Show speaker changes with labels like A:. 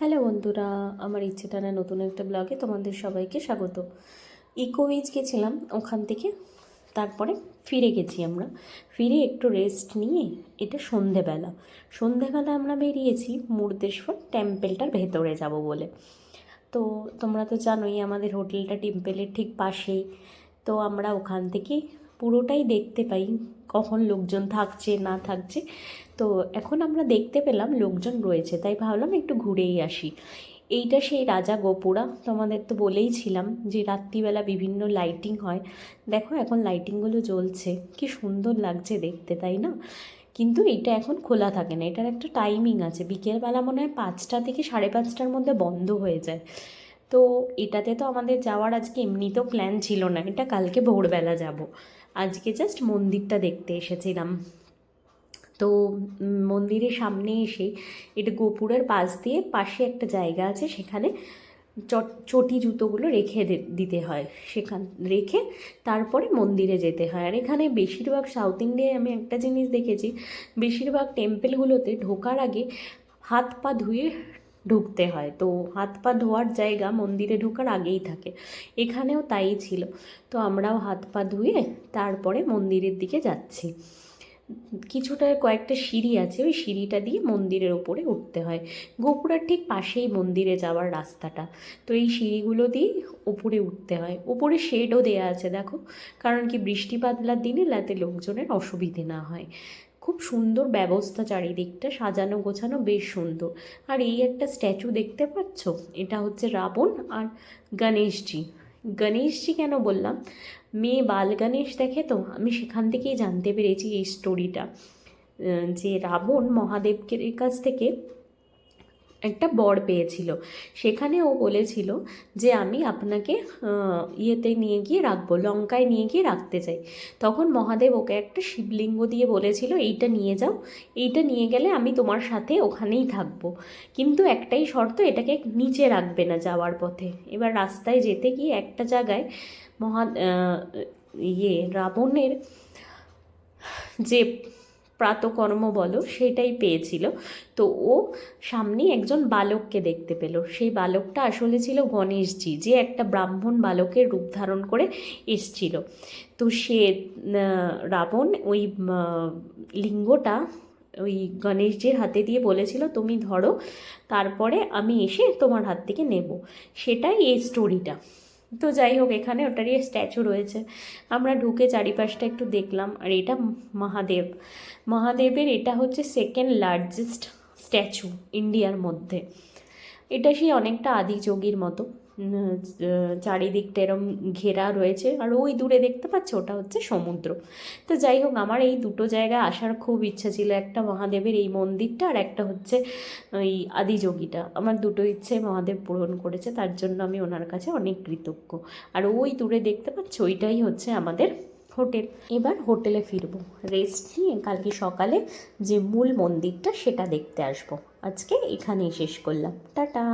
A: Hello বন্ধুরা, আমার ইচ্ছে টানা নতুন একটা ব্লগে তোমাদের সবাইকে স্বাগত। ইকোউইজ গেছিলাম ওখান থেকে, তারপরে ফিরে গেছি আমরা। ফিরে একটু রেস্ট নিয়ে, এটা সন্ধেবেলা। সন্ধেবেলা আমরা বেরিয়েছি মুর্দেশ্বর টেম্পেলটার ভেতরে যাব বলে। তো তোমরা তো জানোই আমাদের হোটেলটা টেম্পেলের ঠিক পাশেই। তো আমরা ওখান থেকে পুরোটাই দেখতে পাই। কখন লোকজন থাকছে, না থাকছে। তো এখন আমরা দেখতে পেলাম লোকজন রয়েছে, তাই ভাবলাম একটু ঘুরেই আসি। এইটা সেই রাজা গোপুরা, তোমাদের তো বলেই ছিলাম যে রাত্রিবেলা বিভিন্ন লাইটিং হয়। দেখো এখন লাইটিংগুলো জ্বলছে, কি সুন্দর লাগছে দেখতে, তাই না? কিন্তু এটা এখন খোলা থাকে না, এটার একটা টাইমিং আছে। বিকেলবেলা মনে হয় পাঁচটা থেকে সাড়ে পাঁচটার মধ্যে বন্ধ হয়ে যায়। তো এটাতে তো আমাদের যাওয়ার আজকে এমনিতেও প্ল্যান ছিল না, এটা কালকে ভোরবেলা যাব। আজকে জাস্ট মন্দিরটা দেখতে এসেছিলাম। তো মন্দিরের সামনে এসে এটা গোপুরের পাশ দিয়ে পাশে একটা জায়গা আছে, সেখানে চট জুতোগুলো রেখে দিতে হয়। সেখান, রেখে তারপরে মন্দিরে যেতে হয়। আর এখানে বেশিরভাগ সাউথ ইন্ডিয়ায় আমি একটা জিনিস দেখেছি, বেশিরভাগ টেম্পেলগুলোতে ঢোকার আগে হাত পা ধুয়ে ঢুকতে হয়। তো হাত পা ধোয়ার জায়গা মন্দিরে ঢোকার আগেই থাকে। এখানেও তাই ছিল। তো আমরাও হাত পা ধুয়ে তারপরে মন্দিরের দিকে যাচ্ছি। কিছুটা কয়েকটা সিঁড়ি আছে, ওই সিঁড়িটা দিয়ে মন্দিরের ওপরে উঠতে হয়। গোপুরার ঠিক পাশেই মন্দিরে যাওয়ার রাস্তাটা। তো এই সিঁড়িগুলো দিয়েই ওপরে উঠতে হয়। ওপরে শেডও দেয়া আছে, দেখো। কারণ কি বৃষ্টি বাদলার দিনে যাতে লোকজনের অসুবিধে না হয়। খুব সুন্দর ব্যবস্থা চারিদিকটা, সাজানো গোছানো বেশ সুন্দর। আর এই একটা স্ট্যাচু দেখতে পাচ্ছ? এটা হচ্ছে রাবণ আর গণেশজি। গণেশজি কেন বললাম? মেয়ে বাল গণেশ দেখে তো, আমি সেখান থেকেই জানতে পেরেছি এই স্টোরিটা যে রাবণ মহাদেবকে কাছ থেকে একটা বর পেয়েছিল। সেখানে ও বলেছিল যে, আমি আপনাকে ইয়েতে নিয়ে গিয়ে রাখব, লঙ্কায় নিয়ে গিয়ে রাখতে চাই। তখন মহাদেব ওকে একটা শিবলিঙ্গ দিয়ে বলেছিল, এইটা নিয়ে যাও, এইটা নিয়ে গেলে আমি তোমার সাথে ওখানেই থাকব। কিন্তু একটাই শর্ত, এটাকে নিচে রাখবে না যাওয়ার পথে। এবার রাস্তায় যেতে গিয়ে একটা জায়গায় মহা ইয়ে রাবণের যে প্রাতকর্ম বলো, সেটাই পেয়েছিল। তো ও সামনেই একজন বালককে দেখতে পেল। সেই বালকটা আসলে ছিল গণেশজি, যে একটা ব্রাহ্মণ বালকের রূপ ধারণ করে এসছিল। তো সে রাবণ ওই লিঙ্গটা ওই গণেশজির হাতে দিয়ে বলেছিল, তুমি ধরো, তারপরে আমি এসে তোমার হাত থেকে নেব। সেটাই এই স্টোরিটা তো যাই হোক, এখানে ওটারই স্ট্যাচু রয়েছে। আমরা ঢুকে চারিপাশটা একটু দেখলাম, আর এটা মহাদেব। মহাদেবের এটা হচ্ছে সেকেন্ড লার্জেস্ট স্ট্যাচু ইন্ডিয়ার মধ্যে। এটা সেই অনেকটা আদিযোগীর মতো। চারিদিকটা এরম ঘেরা রয়েছে আর ওই দূরে দেখতে পাচ্ছ ওটা হচ্ছে সমুদ্র। তো যাই হোক, আমার এই দুটো জায়গায় আসার খুব ইচ্ছা ছিল, একটা মহাদেবের এই মন্দিরটা আর একটা হচ্ছে ওই আদিযোগীটা আমার দুটো ইচ্ছে মহাদেব পূরণ করেছে, তার জন্য আমি ওনার কাছে অনেক কৃতজ্ঞ। আর ওই দূরে দেখতে পাচ্ছ, ওইটাই হচ্ছে আমাদের হোটেল। এবার হোটেলে ফিরবো রেস্ট নিয়ে কালকে সকালে যে মূল মন্দিরটা সেটা দেখতে আসব। আজকে এখানেই শেষ করলাম। টাটা!